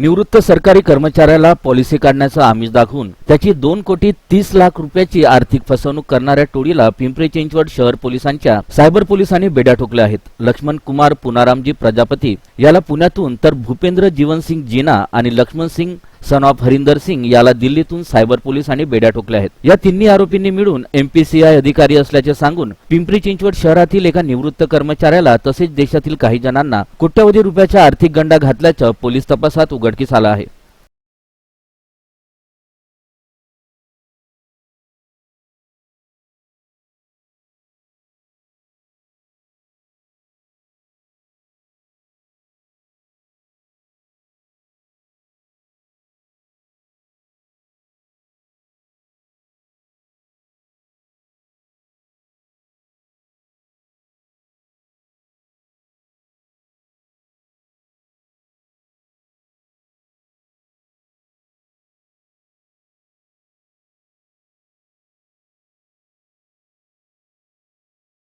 निवृत्त सरकारी कर्मचाऱ्याला पॉलिसी काढण्याचं आमिष दाखवून त्याची दोन कोटी तीस लाख रुपयाची आर्थिक फसवणूक करणाऱ्या टोळीला पिंपरी चिंचवड शहर पोलिसांच्या सायबर पोलिसांनी बेड्या ठोकल्या आहेत. लक्ष्मण कुमार पुनारामजी प्रजापती याला पुण्यातून तर भूपेंद्र जीवनसिंग जीना आणि लक्ष्मण सिंग सन ऑफ हरिंदर सिंग याला दिल्लीतून सायबर पोलिसांनी बेड्या ठोकल्या आहेत. या तिन्ही आरोपींनी मिळून एमपीसीआय अधिकारी असल्याचे सांगून पिंपरी चिंचवड शहरातील एका निवृत्त कर्मचाऱ्याला तसेच देशातील काही जणांना कोट्यवधी रुपयाच्या आर्थिक गंडा घातल्याचं पोलीस तपासात उघडकीस आलं आहे.